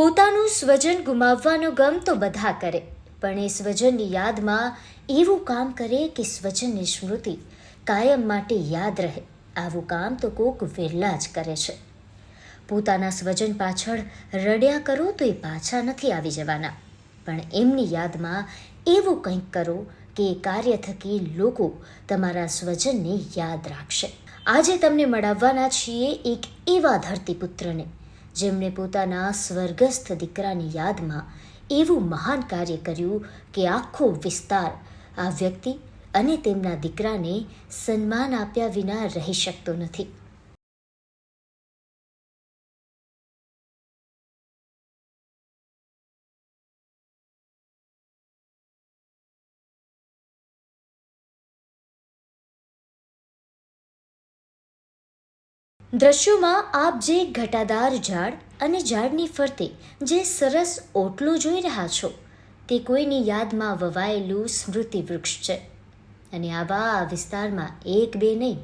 પોતાનું સ્વજન ગુમાવવાનો ગમ તો બધા કરે, પણ એ સ્વજનની યાદમાં એવું કામ કરે કે સ્વજનની સ્મૃતિ કાયમ માટે યાદ રહે, આવું કામ તો કોક વેરલા જ કરે છે. પોતાના સ્વજન પાછળ રડ્યા કરો તો એ પાછા નથી આવી જવાના, પણ એમની યાદમાં એવું કંઈક કરો કે એ કાર્ય થકી લોકો તમારા સ્વજનને યાદ રાખશે. આજે તમને મળાવવાના છીએ એક એવા ધરતીપુત્રને. જેમણે પોતાના સ્વર્ગસ્થ દીકરાની યાદમાં એવું મહાન કાર્ય કર્યું કે આખો વિસ્તાર આ વ્યક્તિ અને તેમના દીકરાને સન્માન આપ્યા વિના રહી શકતો નથી. દ્રશ્યોમાં આપ જે ઘટાદાર ઝાડ અને ઝાડની ફરતે જે સરસ ઓટલું જોઈ રહ્યા છો, તે કોઈની યાદમાં વવાયેલું સ્મૃતિ વૃક્ષ છે. અને આવા આ વિસ્તારમાં એક બે નહીં,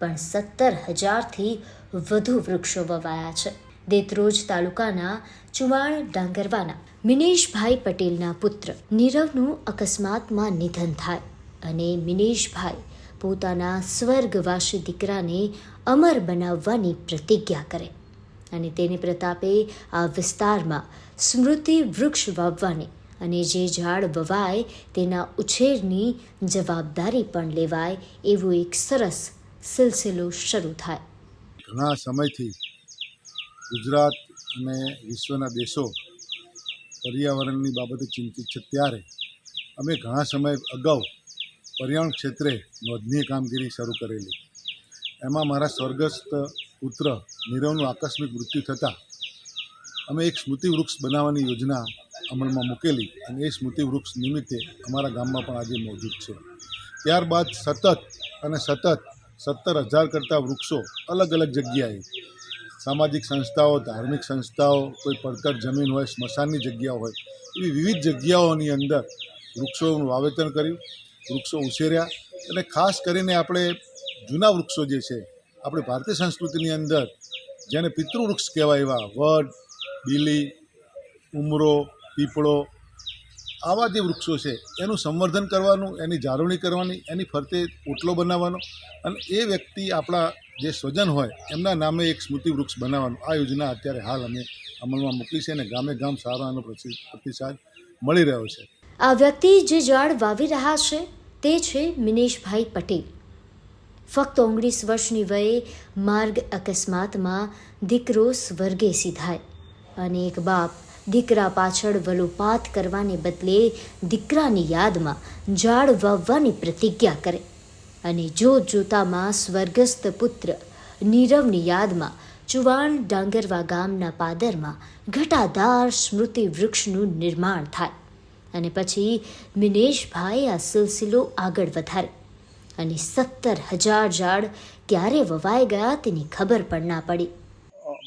પણ સત્તર હજારથી વધુ વૃક્ષો વવાયા છે. દેત્રોજ તાલુકાના ચુવાણ ડાંગરવાના મિનેશભાઈ પટેલના પુત્ર નીરવનું અકસ્માતમાં નિધન થાય અને મિનેશભાઈ પોતાના સ્વર્ગવાસી દીકરાને અમર બનાવવાની પ્રતિજ્ઞા કરે અને તેને પ્રતાપે આ વિસ્તારમાં સ્મૃતિ વૃક્ષ વાવવાની અને જે ઝાડ વવાય તેના ઉછેરની જવાબદારી પણ લેવાય એવો એક સરસ સિલસિલો શરૂ થાય. ઘણા સમયથી ગુજરાત અને વિશ્વના દેશો પર્યાવરણની બાબતે ચિંતિત છે. ત્યારે અમે ઘણા સમય અગાઉ પર્યાવરણ ક્ષેત્રે નોંધનીય કામગીરી શરૂ કરેલી. એમાં મારા સ્વર્ગસ્થ પુત્ર નીરવનું આકસ્મિક મૃત્યુ થતાં અમે એક સ્મૃતિ વૃક્ષ બનાવવાની યોજના અમલમાં મૂકેલી અને એ સ્મૃતિ વૃક્ષ નિમિત્તે અમારા ગામમાં પણ આજે મોજૂદ છે. ત્યારબાદ સતત અને સતત સત્તર હજાર કરતાં વૃક્ષો અલગ અલગ જગ્યાએ સામાજિક સંસ્થાઓ, ધાર્મિક સંસ્થાઓ, કોઈ પડતર જમીન હોય, સ્મશાનની જગ્યાઓ હોય, એવી વિવિધ જગ્યાઓની અંદર વૃક્ષોનું વાવેતર કર્યું. વૃક્ષો ઉછેર્યા અને ખાસ કરીને આપણે જૂના વૃક્ષો જે છે, આપણી ભારતીય સંસ્કૃતિની અંદર જેને પિતૃવૃક્ષ કહેવાય એવા વડ, બીલી, ઉમરો, પીપળો, આવા જે વૃક્ષો છે, એનું સંવર્ધન કરવાનું, એની જાળવણી કરવાની, એની ફરતે ઓટલો બનાવવાનો અને એ વ્યક્તિ આપણા જે સ્વજન હોય, એમના નામે એક સ્મૃતિ વૃક્ષ બનાવવાનું. આ યોજના અત્યારે હાલ અમે અમલમાં મૂકી છે અને ગામે ગામ સારાનો પ્રતિ- પ્રતિસાદ મળી રહ્યો છે. આ વ્યક્તિ જે ઝાડ વાવી રહ્યા છે તે છે મિનેશભાઈ પટેલ. ફક્ત ઓગણીસ વર્ષની વયે માર્ગ અકસ્માતમાં દીકરો સ્વર્ગે સિધાય અને એક બાપ દીકરા પાછળ વલોપાત કરવાને બદલે દીકરાની યાદમાં ઝાડ વાવવાની પ્રતિજ્ઞા કરે અને જોત જોતામાં સ્વર્ગસ્થ પુત્ર નીરવની યાદમાં ચુવાણ ડાંગરવા ગામના પાદરમાં ઘટાદાર સ્મૃતિ વૃક્ષનું નિર્માણ થાય. અને પછી મિનેશભાઈ આ સિલસિલો આગળ વધારે અને સત્તર હજાર ઝાડ ક્યારે વવાઈ ગયા તેની ખબર પણ ના પડી.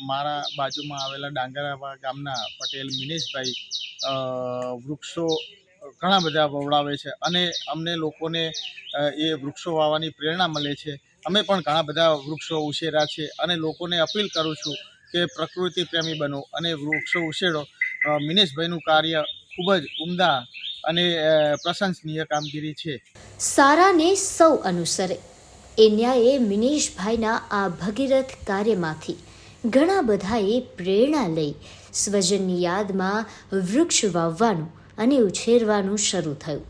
મારા બાજુમાં આવેલા ડાંગરાવા ગામના પટેલ મિનેશભાઈ વૃક્ષો ઘણા બધા વવડાવે છે અને અમને લોકોને એ વૃક્ષો વાવવાની પ્રેરણા મળે છે. અમે પણ ઘણા બધા વૃક્ષો ઉછેર્યા છે અને લોકોને અપીલ કરું છું કે પ્રકૃતિ પ્રેમી બનો અને વૃક્ષો ઉછેરો. મિનેશભાઈનું કાર્ય ખૂબ જ ઉમદા અને પ્રશંસનીય કામગીરી છે. સારાને સૌ અનુસરે. એ ન્યાયે મિનેશભાઈના આ ભગીરથ કાર્યમાંથી ઘણા બધાએ પ્રેરણા લઈ સ્વજનની યાદમાં વૃક્ષ વાવવાનું અને ઉછેરવાનું શરૂ થયું.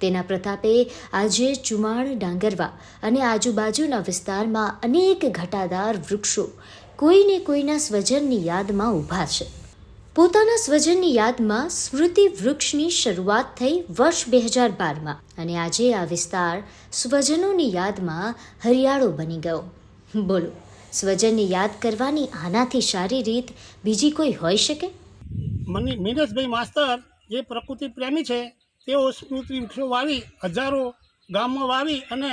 તેના પ્રતાપે આજે ચુમાણ ડાંગરવા અને આજુબાજુના વિસ્તારમાં અનેક ઘટાદાર વૃક્ષો કોઈને કોઈના સ્વજનની યાદમાં ઊભા છે. પોતાના સ્વજનની યાદમાં સ્મૃતિ વૃક્ષની શરૂઆત થઈ વર્ષ બે હજાર બારમાં અને આજે આ વિસ્તાર સ્વજનોની યાદમાં હરિયાળો બની ગયો. બોલો, સ્વજનને યાદ કરવાની આનાથી સારી રીત બીજી કોઈ હોઈ શકે? મને મિનેશભાઈ માસ્તર જે પ્રકૃતિ પ્રેમી છે, તેઓ સ્મૃતિ વૃક્ષો વાવી, હજારો ગામમાં વાવી અને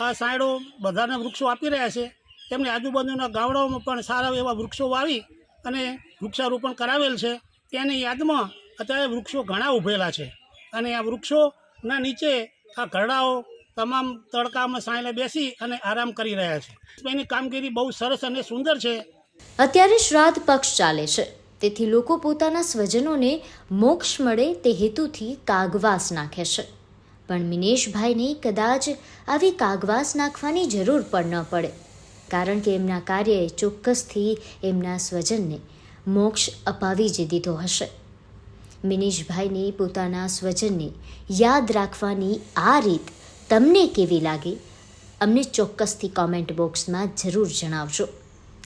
આ સાયડો બધાને વૃક્ષો આપી રહ્યા છે. તેમની આજુબાજુના ગામડાઓમાં પણ સારા એવા વૃક્ષો વાવી અને વૃક્ષારોપણ કરાવેલ છે, તેની યાદમાં અત્યારે વૃક્ષો ઘણા ઉભેલા છે. અને આ વૃક્ષોના નીચે આ ઘરડાઓ તમામ તડકામાં સાંયલે બેસી અને આરામ કરી રહ્યા છે. એની કામગીરી બહુ સરસ અને સુંદર છે. અત્યારે શ્રાદ્ધ પક્ષ ચાલે છે. તેથી લોકો પોતાના સ્વજનોને મોક્ષ મળે તે હેતુથી કાગવાસ નાખે છે. પણ મિનેશભાઈને કદાચ આવી કાગવાસ નાખવાની જરૂર પણ ન પડે. કારણ કે એમના કાર્યએ ચોક્કસથી એમના સ્વજનને મોક્ષ અપાવી જ દીધો હશે. મિનેશભાઈની પોતાના સ્વજનને યાદ રાખવાની આ રીત તમને કેવી લાગી? અમને ચોક્કસથી કોમેન્ટ બોક્સમાં જરૂર જણાવજો.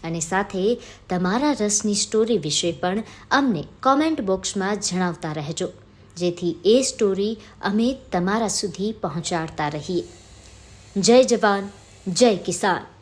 અને સાથે તમારા રસની સ્ટોરી વિશે પણ અમને કોમેન્ટ બોક્સમાં જણાવતા રહેજો, જેથી એ સ્ટોરી અમે તમારા સુધી પહોંચાડતા રહીએ. જય જવાન, જય કિસાન.